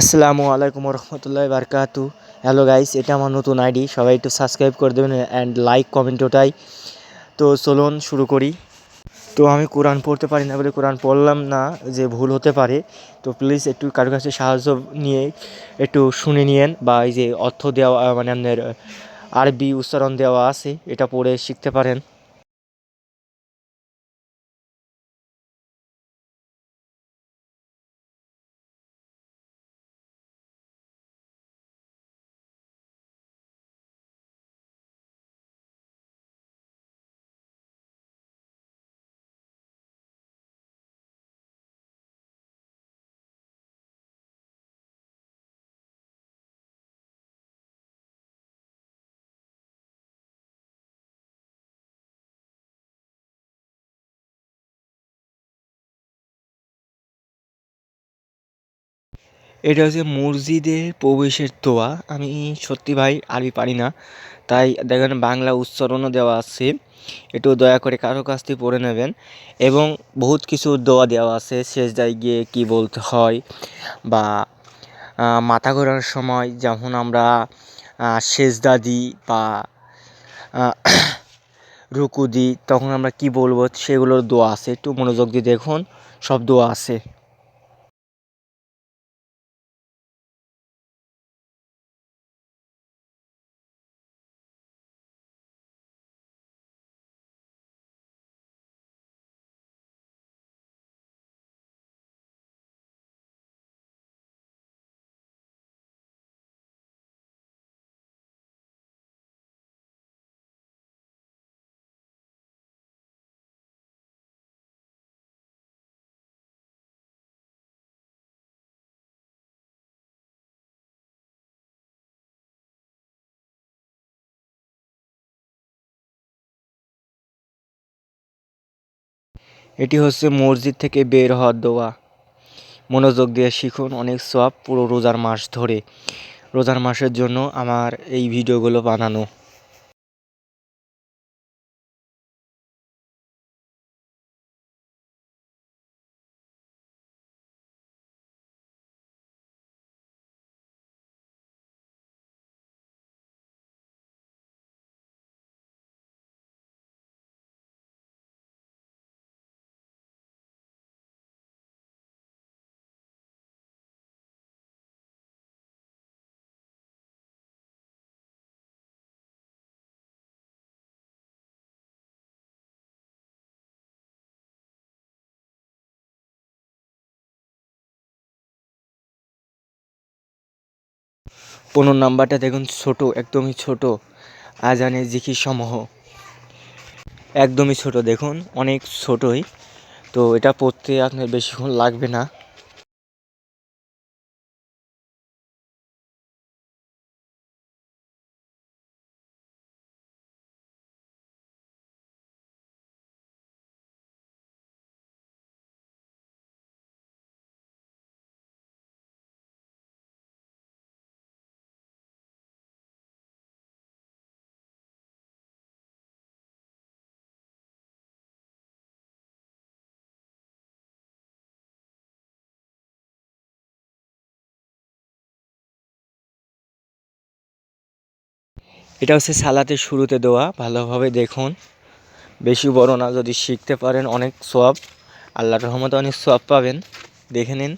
আসসালামু আলাইকুম রহমতুল্লাহ বারকাতু। Hello guys, এটা আমার নতুন আইডি, সবাই একটু সাবস্ক্রাইব করে দেবেন অ্যান্ড লাইক কমেন্ট ওটাই। তো চলুন শুরু করি। তো আমি কোরআন পড়তে পারি না বলে কোরআন পড়লাম না যে ভুল হতে পারে। তো প্লিজ একটু কারোর কাছে সাহায্য নিয়ে একটু শুনে নিয়েন বা এই যে অর্থ দেওয়া মানে আপনার আরবি উচ্চারণ দেওয়া আছে, এটা পড়ে শিখতে পারেন। এটা হচ্ছে মসজিদের প্রবেশের দোয়া। আমি সত্যি ভাই আরবি পারি না, তাই দেখেন বাংলা উচ্চারণও দেওয়া আছে। একটু দয়া করে কারও কাছ থেকে পড়ে নেবেন। এবং বহুত কিছু দোয়া দেওয়া আছে শেষদায় গিয়ে কী বলতে হয় বা মাথা ঘোরার সময় যখন আমরা সেজদা দিই বা রুকু দিই, তখন আমরা কি বলব সেগুলোর দোয়া আছে। একটু মনোযোগ দিয়ে দেখুন, সব দোয়া আছে। এটি হচ্ছে মসজিদ থেকে বের হওয়ার দোয়া। মনোযোগ দিয়ে শিখুন অনেক সব পুরো রোজার মাস ধরে। রোজার মাসের জন্য আমার এই ভিডিওগুলো বানানো। পনেরো নাম্বারটা দেখুন, ছোট, একদমই ছোট। আজানে জিকি সমূহ একদমই ছোট, দেখুন, অনেক ছোটই। তো এটা পড়তে আপনার বেশিক্ষণ লাগবে না। এটা হচ্ছে সালাতে শুরুতে দেওয়া ভালোভাবে দেখুন। বেশি বড় না, যদি শিখতে পারেন অনেক সোয়াব। আল্লাহর রহমতে অনেক সোয়াব পাবেন। দেখে নিন।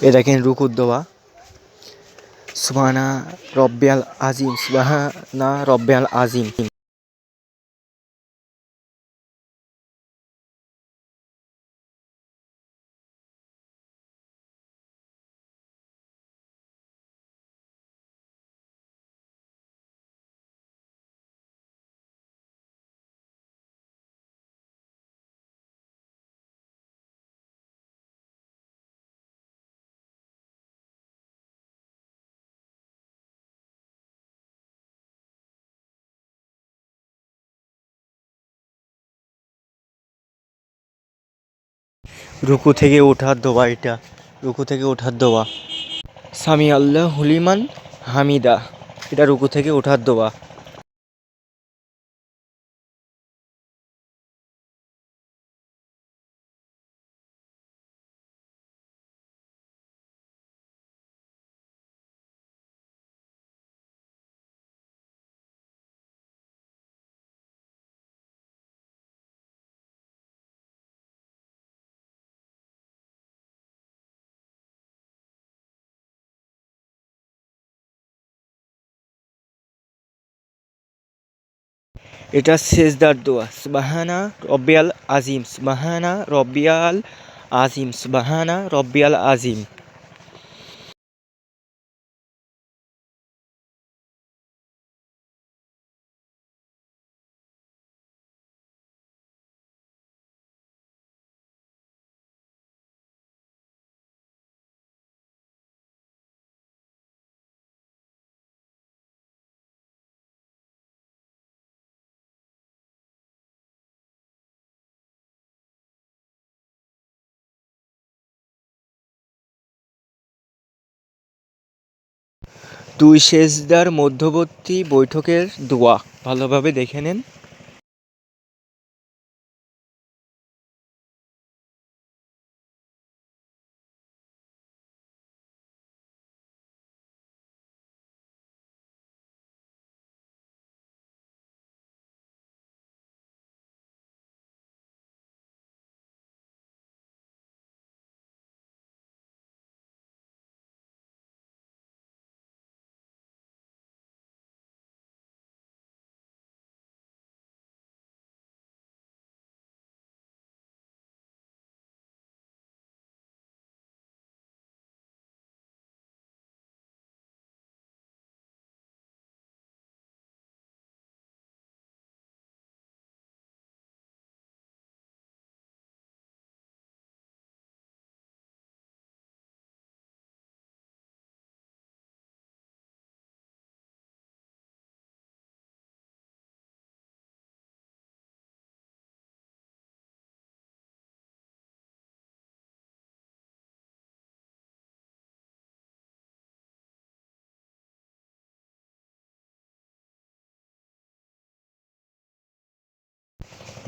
এ দেখেন রুকুর দোয়া সুবাহানা রব্বিয়াল আজিম সুবাহানা রব্বিয়াল আজিম। রুকু থেকে ওঠার দোয়া এটা। রুকু থেকে ওঠার দোয়া। সামি আল্লাহ হুলিমান হামিদা। এটা রুকু থেকে ওঠার দোয়া। এটা সেজদার দোয়া সুবাহানা রব্বিয়াল আজিম সুবাহানা রব্বিয়াল আজিম সুবাহানা রব্বিয়াল আজিম দুই সেজদার মধ্যবর্তী বৈঠকের দোয়া। ভালোভাবে দেখে নেন।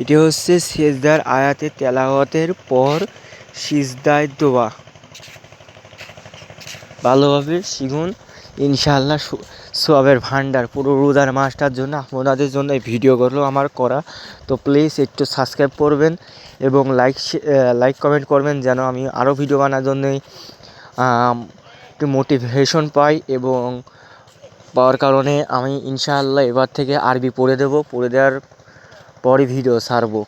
এটি হচ্ছে সেজদার আয়াতে তেলাওয়াতের পর সিজদায় দোয়া। ভালোভাবে শিখুন। ইনশাআল্লাহ সু- সোয়াবের ভান্ডার পুরো রোজার মাসটার জন্য আপনাদের জন্য এই ভিডিওগুলো আমার করা। তো প্লিজ একটু সাবস্ক্রাইব করবেন এবং লাইক লাইক কমেন্ট করবেন যেন আমি আরও ভিডিও বানার জন্য একটু মোটিভেশন পাই এবং পাওয়ার কারণে আমি ইনশাআল্লাহ এবার থেকে আরবি পড়ে দেবো। পড়ে দেওয়ার পরই ভিডিও ছাড়বো।